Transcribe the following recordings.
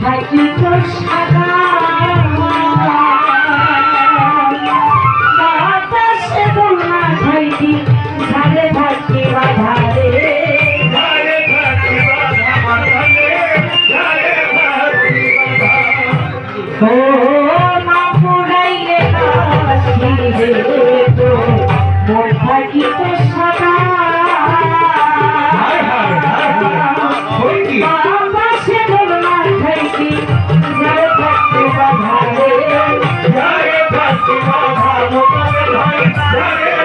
থাকিব সারা ধরে ধরে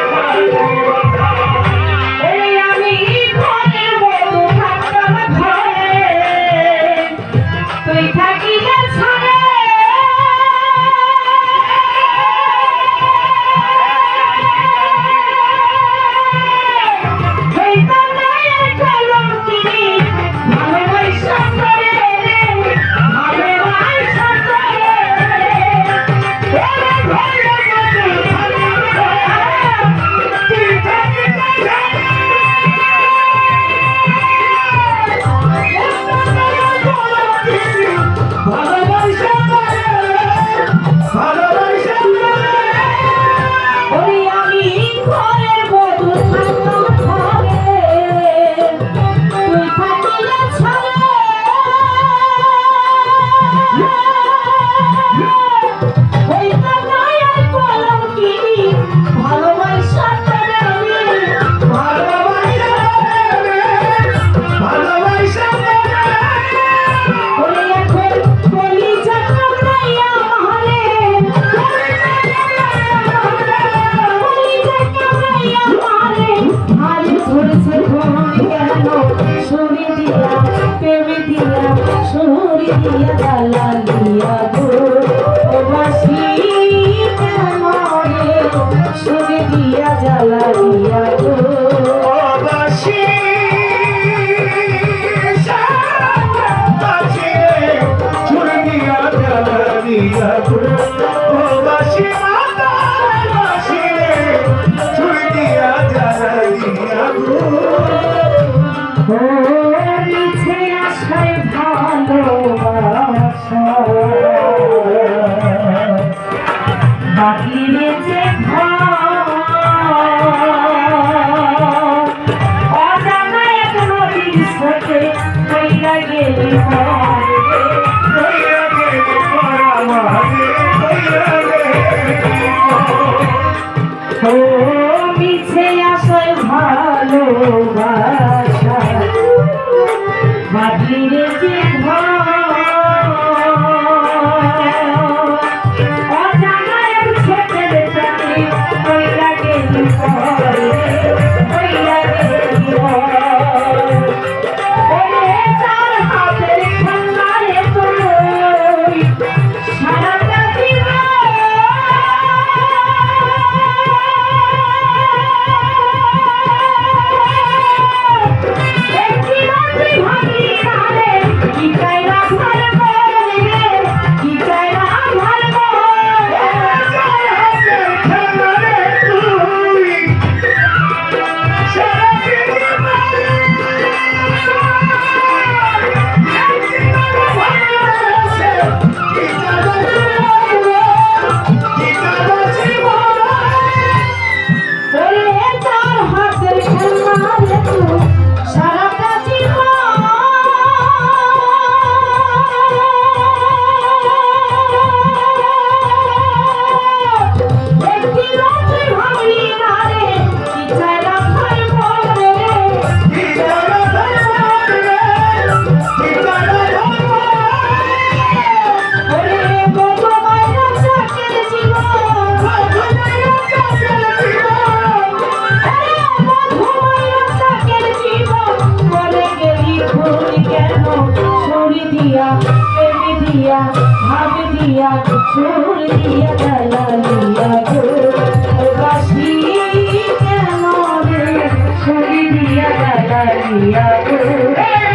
ছড়ি দিয়া প্রেমে দিয়া ছড়ি দিয়া দালালি। Oh, সরি দিয়া, প্রেমে দিয়া, ভাব দিয়া সুর দিয়া জ্বালা দিয়া গো। বাসি কেমন সরি দিয়া জ্বালা দিয়া গো।